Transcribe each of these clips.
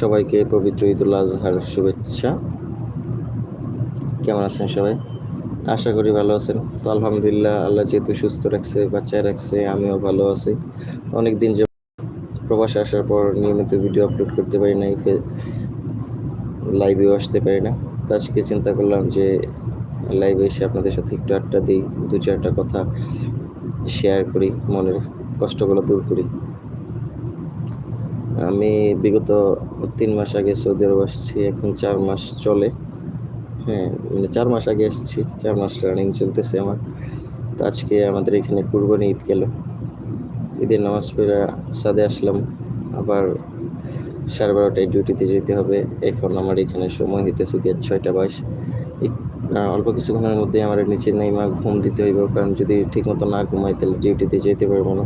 সবাইকে পবিত্র ঈদুল আজহার শুভেচ্ছা। কেমন আছেন সবাই? আশা করি ভালো আছেন। তো আলহামদুলিল্লাহ, আল্লাহ যেহেতু সুস্থ রাখছে বাচ্চায় রাখছে, আমিও ভালো আছি। অনেক দিন যে প্রবাসে আসার পর নিয়মিত ভিডিও আপলোড করতে পারি নাই লাইভেও আসতে পারি না। তো আজকে চিন্তা করলাম যে লাইভে এসে আপনাদের সাথে একটু আড্ডা দিই দু চারটা কথা শেয়ার করি, মনের কষ্টগুলো দূর করি। আমি বিগত তিন মাস আগে সৌদি আরব আসছি, এখন চার মাস চলে। হ্যাঁ মানে চার মাস আগে এসেছি চার মাস রানিং চলতেছে আমার। তো আজকে আমাদের এখানে কুরবানি ঈদ গেল। ঈদের নামাজ পড়ে সাদে আসলাম, আবার সাড়ে বারোটায় ডিউটিতে যেতে হবে। এখন আমার এখানে সময় হইতেছে গিয়ে ছয়টা বাইশ। অল্প কিছুক্ষণের মধ্যে আমার নিচে নেইমা ঘুম দিতে হইব, কারণ যদি ঠিকমতো না ঘুমাই তাহলে ডিউটিতে যেতে পারব না।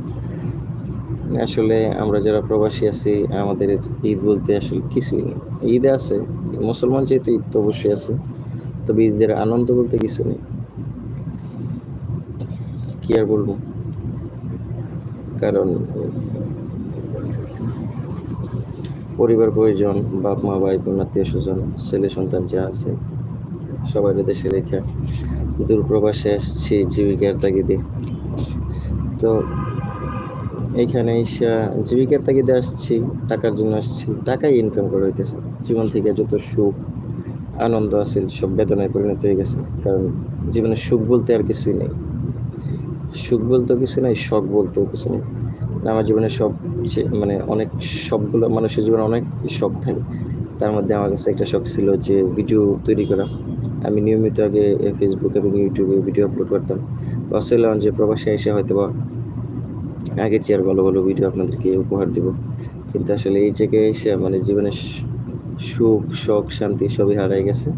আসলে আমরা যারা প্রবাসী আছি, আমাদের ঈদ বলতে আসলে কিছুই নেই। ঈদ আছে, মুসলমান যেহেতু ঈদ তো অবশ্যই আছে, তবে ঈদের আনন্দ বলতে কিছু নেই। কি আর বলব? কারণ পরিবার, পরিজন বাপ মা ভাই বোন আত্মীয় স্বজন ছেলে, সন্তান যা আছে, সবাই দেশে রেখে দূর প্রবাসে আসছি, জীবিকার তাগিদে। তো এইখানে এসে জীবিকার তাগিদে আসছি, টাকার জন্য আসছি। টাকাই ইনকাম করে হইতেছে। জীবন থেকে যত সুখ, আনন্দ আছে, সব বেদনায় পরিণত হয়ে গেছে। কারণ জীবনে সুখ বলতে আর কিছুই নেই। সুখ বলতেও কিছু নেই, শখ বলতেও কিছু নেই। আমার জীবনে সব মানে অনেক সবগুলো মানুষের জীবনে অনেক শখ থাকে। তার মধ্যে আমার কাছে একটা শখ ছিল যে ভিডিও তৈরি করা। আমি নিয়মিত আগে ফেসবুক এবং ইউটিউবে ভিডিও আপলোড করতাম। ভাবছিলাম যে প্রবাসে এসে হয়তো বা আগের চেয়ে আর ভালো ভালো ভিডিও আপনাদেরকে উপহার দিব। কিন্তু আসলে এই জায়গায় এসে মানে জীবনের সুখ, শখ, শান্তি সবই হারাই গেছে।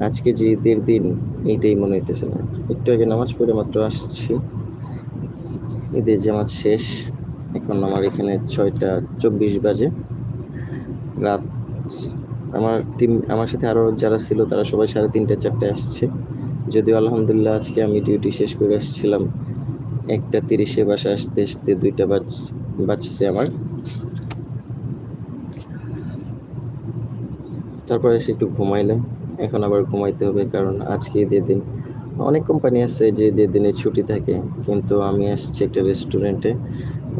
আজকে যে ঈদের দিন, এইটাই মনে হইতেছে না। একটু আগে নামাজ পড়ে মাত্র আসছি। ঈদের জামাত শেষ। এখন আমার এখানে ছয়টা চব্বিশ বাজে। রাত আমার টিম আমার সাথে আরও যারা ছিল তারা সবাই সাড়ে তিনটে চারটে আসছে। যদিও আলহামদুলিল্লাহ আজকে আমি ডিউটি শেষ করে আসছিলাম। একটা তিরিশে বাসা আসতে আসতে দুইটা বাজ, বাজছে আমার। তারপরে এসে একটু ঘুমাইলাম। এখন আবার ঘুমাইতে হবে কারণ আজকে ঈদের দিন। অনেক কোম্পানি আছে যে ঈদের দিনে ছুটি থাকে, কিন্তু আমি আসছি একটা রেস্টুরেন্টে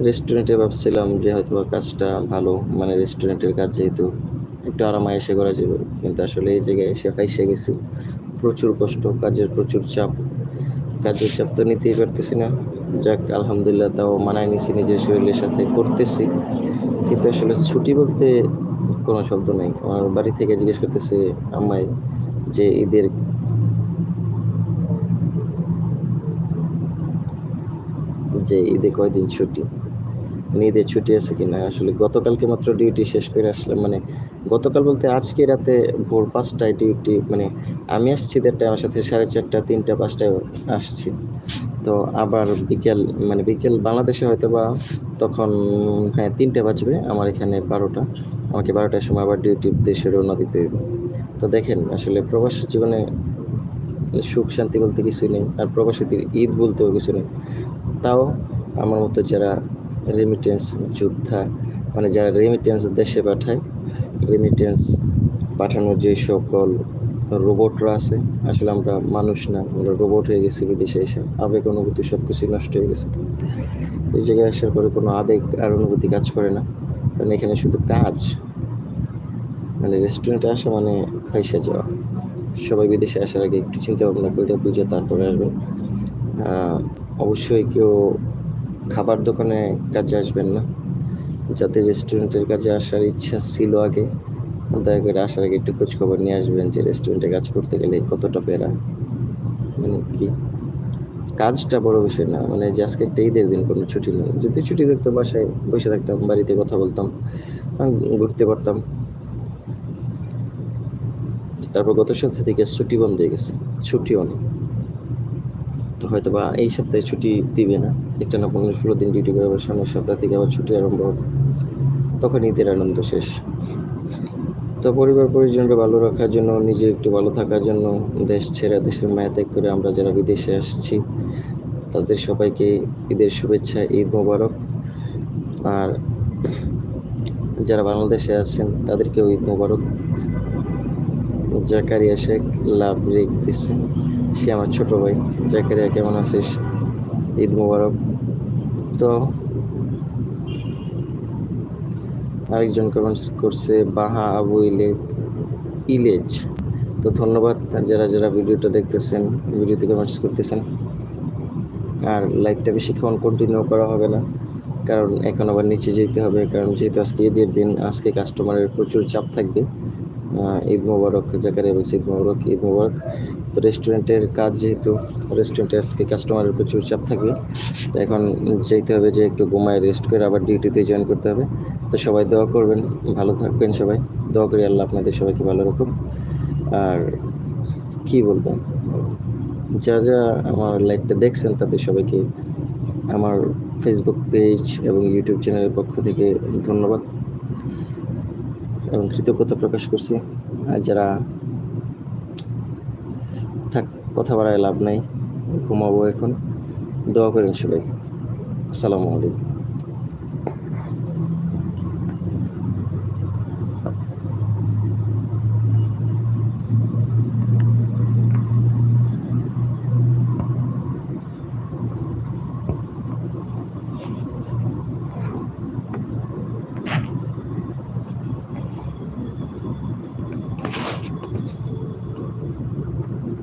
রেস্টুরেন্টে ভাবছিলাম যে হয়তো কাজটা ভালো মানে রেস্টুরেন্টের কাজ যেহেতু একটু আরামে এসে করা যাবে, কিন্তু আসলে এই জায়গায় এসে ফাইসে গেছি। প্রচুর কষ্ট, কাজের প্রচুর চাপ। কাজের চাপ তো নিতেই পারতেছি না। যাক, আলহামদুলিল্লাহ তাও মানায় নিছি নিজের শরীরের সাথে করতেছি। কিন্তু আসলে ছুটি বলতে কোনো শব্দ নেই। আমার বাড়ি থেকে জিজ্ঞেস করতেছে আমায় যে ঈদের যে ঈদে কয়দিন ছুটি? মানে ঈদের ছুটি আছে কি না? আসলে গতকালকে মাত্র ডিউটি শেষ করে আসলাম। মানে গতকাল বলতে আজকে রাতে ভোর পাঁচটায় ডিউটি মানে আমি আসছি দেড়টা আমার সাথে সাড়ে চারটা, তিনটা, পাঁচটায় আসছি। তো আবার বিকেল মানে বিকেল বাংলাদেশে হয়তো বা তখন হ্যাঁ তিনটে বাজবে আমার এখানে বারোটা। আমাকে বারোটার সময় আবার ডিউটি দেশে রওনা দিতে হইবে। তো দেখেন, আসলে প্রবাস জীবনে সুখ শান্তি বলতে কিছুই নেই, আর প্রবাসীদের ঈদ বলতেও কিছু নেই। তাও আমার মতো যারা রেমিটেন্স যোদ্ধা মানে যারা রেমিটেন্স দেশে পাঠায় রেমিটেন্স পাঠানোর যে সকল রোবটরা আছে। আসলে আমরা মানুষ না, আমরা রোবট হয়ে গেছি বিদেশে এসে। আবেগ, অনুভূতি সব কিছুই নষ্ট হয়ে গেছে। এই জায়গায় আসার পরে কোনো আবেগ আর অনুভূতি কাজ করে না। কারণ এখানে শুধু কাজ। মানে রেস্টুরেন্টে আসা মানে পয়সা যাওয়া। সবাই বিদেশে আসার আগে একটু চিন্তা ভাবনা করে বুঝে তারপরে আসবেন। অবশ্যই কেউ খাবার দোকানে কাজে আসবেন না। যাতে রেস্টুরেন্টের কাজে আসার ইচ্ছা ছিল আগে। দয়া করে আসার আগে একটু খোঁজ খবর নিয়ে আসবেন যে রেস্টুরেন্টে কাজ করতে গেলে কতটা পেরা মানে কি? কাজটা বড় বিষয় না মানে যে আজকে একটা ঈদের দিন, কোনো ছুটি নেই। যদি ছুটি থাকতো, বাসায় বসে থাকতাম, বাড়িতে কথা বলতাম ঘুরতে পারতাম। তারপর গত সপ্তাহ থেকে ছুটি বন্ধ হয়ে গেছে, ছুটিও নেই। তো হয়তো বা এই সপ্তাহে ছুটি দিবে না, একটা না পনেরো ষোলো দিন ডিউটি করে সামনের সপ্তাহ থেকে আবার ছুটি আরম্ভ হবে। তখন ঈদের আনন্দ শেষ। তো পরিবার পরিজনকে ভালো রাখার জন্য, নিজে একটু ভালো থাকার জন্য, দেশ ছেড়ে দেশের মায়া ত্যাগ করে আমরা যারা বিদেশে আসছি, তাদের সবাইকে ঈদের শুভেচ্ছা, ঈদ মোবারক। আর যারা বাংলাদেশে আছেন, তাদেরকেও ঈদ মোবারক। জাকারিয়া শেখ, লাভ রেখ দিছে। সে আমার ছোট ভাই। জাকারিয়া, কেমন আছিস? ঈদ মোবারক। তো আরেকজন কমেন্টস করছে বাহা আবু ইলে ইলেজ। তো ধন্যবাদ যারা যারা ভিডিওটা দেখতেছেন ভিডিওতে কমেন্টস করতেছেন। আর লাইভটা বেশিক্ষণ কন্টিনিউ করা হবে না, কারণ এখন আবার নিচে যেতে হবে, কারণ যেহেতু আজকে ঈদের দিন, আজকে কাস্টমারের প্রচুর চাপ থাকবে। ঈদ মোবারক, জাকারিয়া বলছে ঈদ মোবারক ঈদ মোবারক। তো রেস্টুরেন্টের কাজ যেহেতু রেস্টুরেন্টে আজকে কাস্টমারের প্রচুর চাপ থাকবে তো এখন যেতে হবে যে একটু ঘুমায় রেস্ট করে আবার ডিউটিতে জয়েন করতে হবে। তো সবাই দোয়া করবেন, ভালো থাকবেন সবাই। দোয়া করি আল্লাহ আপনাদের সবাইকে ভালো রাখুন আর কি বলব? যা যা আমার লাইভটা দেখছেন তাদের সবাইকে আমার ফেসবুক পেজ এবং ইউটিউব চ্যানেলের পক্ষ থেকে ধন্যবাদ। এবং কৃতজ্ঞতা প্রকাশ করছি। আর যারা থাক, কথা বাড়ায় লাভ নাই, ঘুমাবো এখন। দোয়া করেন সবাই। আসসালামু আলাইকুম।